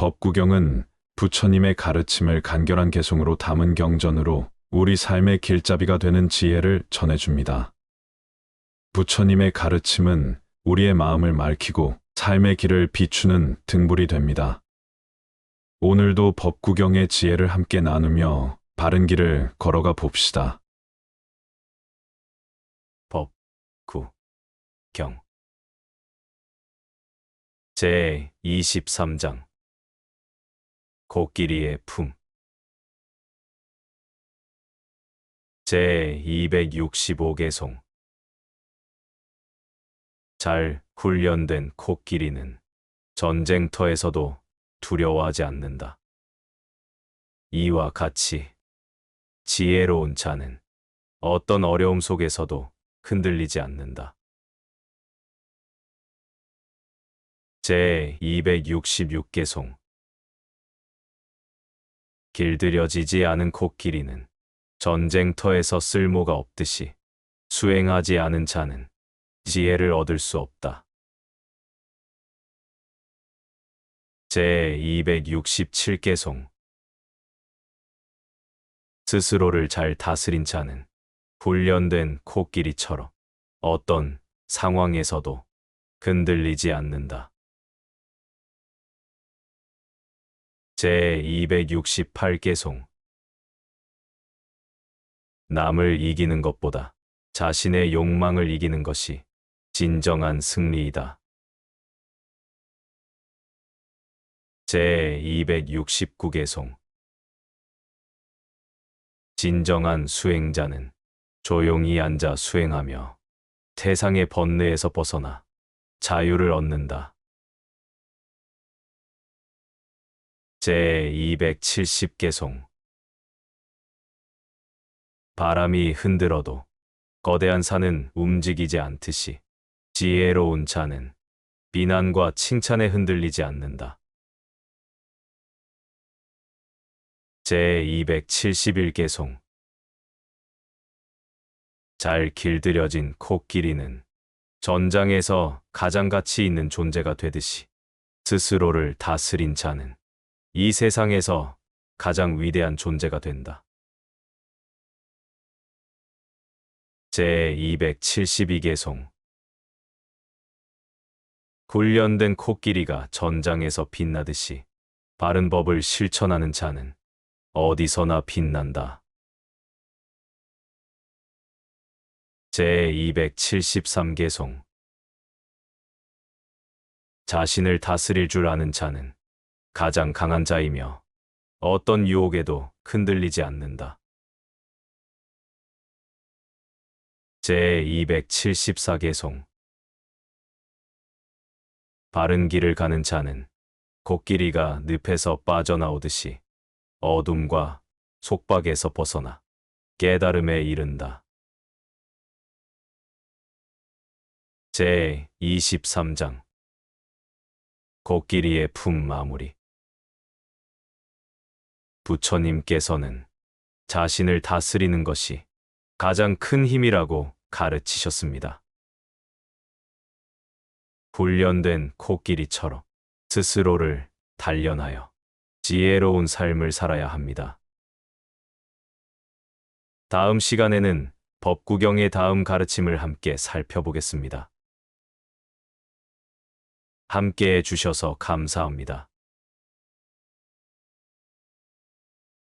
법구경은 부처님의 가르침을 간결한 개성으로 담은 경전으로 우리 삶의 길잡이가 되는 지혜를 전해줍니다. 부처님의 가르침은 우리의 마음을 맑히고 삶의 길을 비추는 등불이 됩니다. 오늘도 법구경의 지혜를 함께 나누며 바른 길을 걸어가 봅시다. 법, 구, 경. 제 23장 코끼리의 품 제 265개송 잘 훈련된 코끼리는 전쟁터에서도 두려워하지 않는다. 이와 같이 지혜로운 자는 어떤 어려움 속에서도 흔들리지 않는다. 제 266개송 길들여지지 않은 코끼리는 전쟁터에서 쓸모가 없듯이 수행하지 않은 자는 지혜를 얻을 수 없다. 제 267개송 스스로를 잘 다스린 자는 훈련된 코끼리처럼 어떤 상황에서도 흔들리지 않는다. 제 268개송 남을 이기는 것보다 자신의 욕망을 이기는 것이 진정한 승리이다. 제 269개송 진정한 수행자는 조용히 앉아 수행하며 태상의 번뇌에서 벗어나 자유를 얻는다. 제 270개송 바람이 흔들어도 거대한 산은 움직이지 않듯이 지혜로운 자는 비난과 칭찬에 흔들리지 않는다. 제 271개송 잘 길들여진 코끼리는 전장에서 가장 가치 있는 존재가 되듯이 스스로를 다스린 자는 이 세상에서 가장 위대한 존재가 된다. 제 272개송 훈련된 코끼리가 전장에서 빛나듯이 바른 법을 실천하는 자는 어디서나 빛난다. 제 273개송 자신을 다스릴 줄 아는 자는 가장 강한 자이며 어떤 유혹에도 흔들리지 않는다. 제 274개송 바른 길을 가는 자는 코끼리가 늪에서 빠져나오듯이 어둠과 속박에서 벗어나 깨달음에 이른다. 제 23장 코끼리의 품 마무리 부처님께서는 자신을 다스리는 것이 가장 큰 힘이라고 가르치셨습니다. 훈련된 코끼리처럼 스스로를 단련하여 지혜로운 삶을 살아야 합니다. 다음 시간에는 법구경의 다음 가르침을 함께 살펴보겠습니다. 함께 해주셔서 감사합니다.